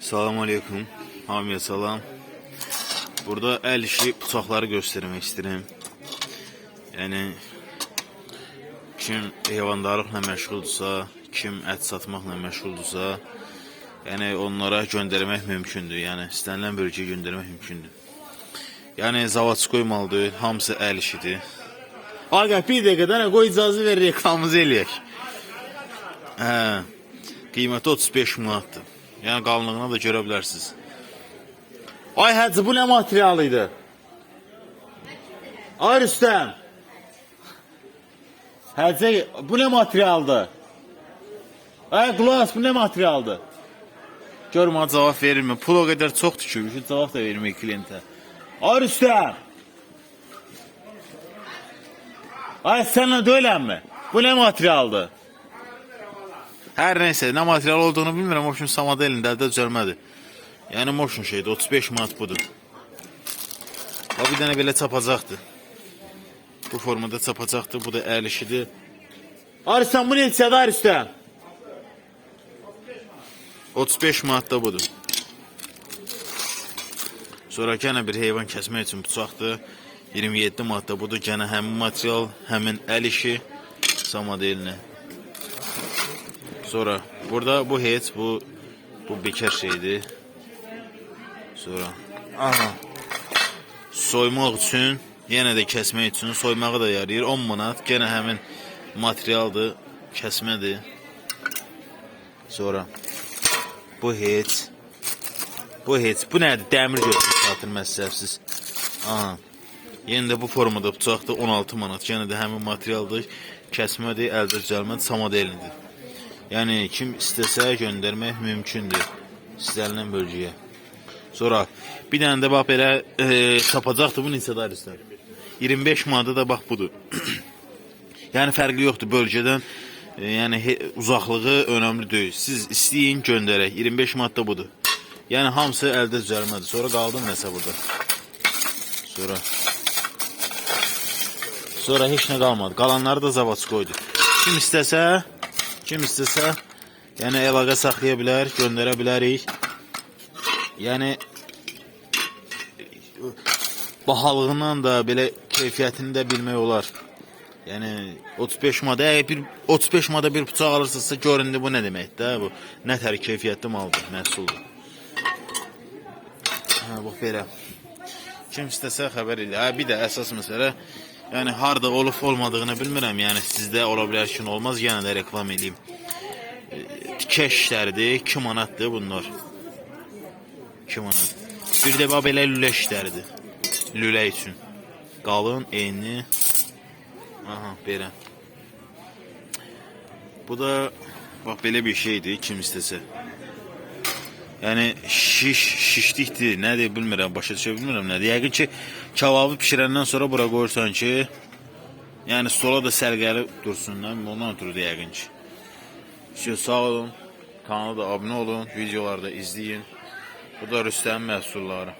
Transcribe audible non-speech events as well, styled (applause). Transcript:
Selamun Aleyküm. Hamiye salam. Burada el işi bıçaqları göstermek istedim. Yani kim heyvandarlıqla məşğuldursa, kim ət satmaqla məşğuldursa, yəni onlara göndərmək mümkündür. Yəni istənilən bölgəyə göndərmək mümkündür. Yəni zavodskoy maldır, hamısı el işidir. Aga bir dəqiqə dənə qoy icazə ver reklamımızı eləyək. Hə. Qiyməti 35 manatdır. Yəni qalınlığına da görə bilərsiniz. Ay hacı bu nə material idi? Ay Rüstəm. Hacı bu nə materialdır? Ay Qulaq bu nə materialdır? Görüm ha cavab verirmi? Pul o qədər çoxdur ki, şu cavab da vermək klientə. Ay Rüstəm. Ay sənlə deyilənmi? Bu nə materialdır? Hər nəysə, nə material olduğunu bilmirəm. Motion samada elində də düzəlmədi. Yəni motion şeydir, 35 manat budur. Bax bir dənə belə çapacaqdır. Bu formada çapacaqdır. Bu da əl işidir. Aristan bu neçədir Aristan? 35 manat da budur. Sonra gene bir heyvan kəsmək üçün bıçaqdır. 27 manat da budur. Gene həmin material, həmin əl işi samada elinə. Sonra burada bu heç bu bu bekar şeydir. Sonra aha soymaq üçün, yenə də kəsmək üçün soymağı da yarayır. 10 manat genə həmin materialdır, kəsmədir. Sonra bu heç bu heç bu nədir? Dəmir götürüb satır məsələfsiz. Aha. Yenə də bu formada bıçaqdır 16 manat. Yenə də həmin materialdır. Kəsmədir, əldə düzəlmə, samad elindir. Yəni kim istəsə göndərmək mümkündür istənilən bölgəyə. Sonra bir dənə də bax belə e, tapacaqdır bu neçə dairəslər. 25 manata da bax budur. (clears throat) yəni fərqi yoxdur bölgədən. E, yəni he, uzaqlığı önəmli deyil. Siz istəyin göndərək. 25 manat da budur. Yəni hamısı əldə düzəlmədir. Sonra qaldım nəsə burada. Sonra Sonra heç nə qalmadı. Qalanları da zavod qoydu. Kim istəsə, kim əlaqə saxlaya bilər, göndərə bilərik. Yəni bahalığından da belə keyfiyyətini də bilmək olar. Yəni 35 mada, əgər bir 35 mada bir bıçaq alırsınızsa göründü bu nə deməkdir də bu. Nə tər keyfiyyətli maldır, məhsuldur. Hə, bax belə. Kim istəsə xəbər elə. Hə, bir də əsas məsələ, yəni harda olub olmadığını bilmirəm. Yəni sizdə ola bilər olmaz. Yenə də reklam edeyim. E, Tikə işləridir, 2 manatdır bunlar. 2 manat. Bir də belə lülə işləridir. Lülə üçün. Qalın, enli. Aha, belə. Bu da bax belə bir şeydir, kim istəsə. Yəni şiş, şişlikdir, nədir bilmirəm, başa düşə bilmirəm nədir. Yəqin ki, kebabı bişirəndən sonra bura qoyursan ki, yəni stola da sərgəli dursun, nə ondan ötürü də yəqin ki. Şey, sağ olun, kanala da abunə olun, videoları da izləyin. Bu da Rüstəmin məhsulları.